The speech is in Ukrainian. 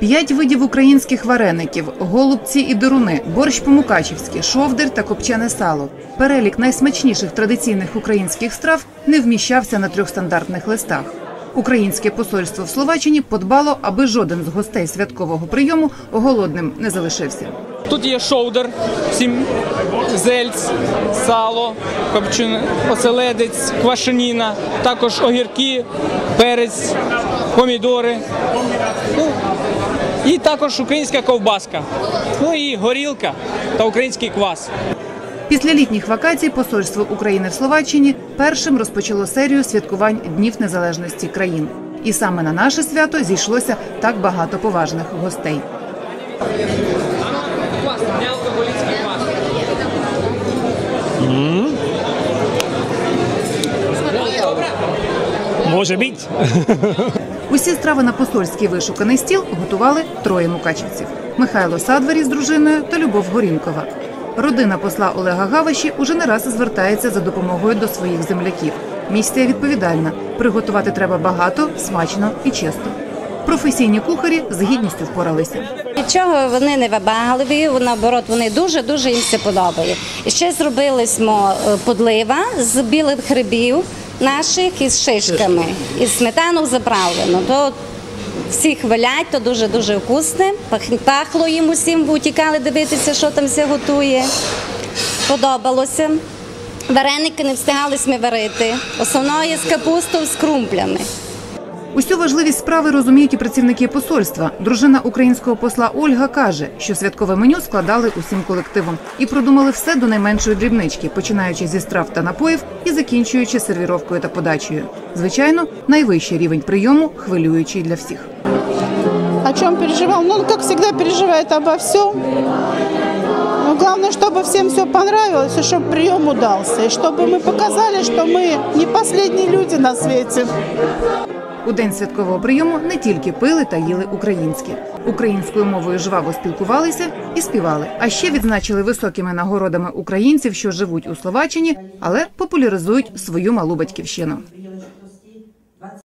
П'ять видів українських вареників, голубці і деруни, борщ по-мукачівськи, шовдер та копчене сало. Перелік найсмачніших традиційних українських страв не вміщався на трьох стандартних листах. Українське посольство в Словаччині подбало, аби жоден з гостей святкового прийому голодним не залишився. Тут є шоудер, сім зельць, сало, копчене, оселедець, квашеніна, також огірки, перець, помідори. Ну, і також українська ковбаска. Ну і горілка та український квас. Після літніх вакацій посольство України в Словаччині першим розпочало серію святкувань Днів Незалежності країн. І саме на наше свято зійшлося так багато поважних гостей. Квас, не алкоголічний квас. Може бути. Усі страви на посольський вишуканий стіл готували троє мукачівців: Михайло Садварі з дружиною та Любов Горінкова. Родина посла Олега Гаваші уже не раз звертається за допомогою до своїх земляків. Місія відповідальна: приготувати треба багато, смачно і чисто. Професійні кухарі з гідністю впоралися. Нічого вони не вибагливі, наоборот, вони дуже дуже їм все подобає. І ще зробили е, подлива з білих грибів наших із шишками, із сметану заправлено. То всі хвалять, то дуже дуже вкусне. Пах- Пахло їм усім, бо утікали дивитися, що там все готує. Подобалося. Вареники не встигались ми варити. Основно з капустою з крумплями. Усю важливість справи розуміють і працівники посольства. Дружина українського посла Ольга каже, що святкове меню складали усім колективом і продумали все до найменшої дрібнички, починаючи зі страв та напоїв і закінчуючи сервіровкою та подачею. Звичайно, найвищий рівень прийому хвилюючий для всіх. О чем переживал? Ну, он, как всегда, переживает обо всем. Но главное, чтобы всем все понравилось, и чтобы прием удался. И чтобы мы показали, что мы не последние люди на свете. У день святкового прийому не тільки пили та їли українське. Українською мовою жваво спілкувалися і співали. А ще відзначили високими нагородами українців, що живуть у Словаччині, але популяризують свою малу батьківщину.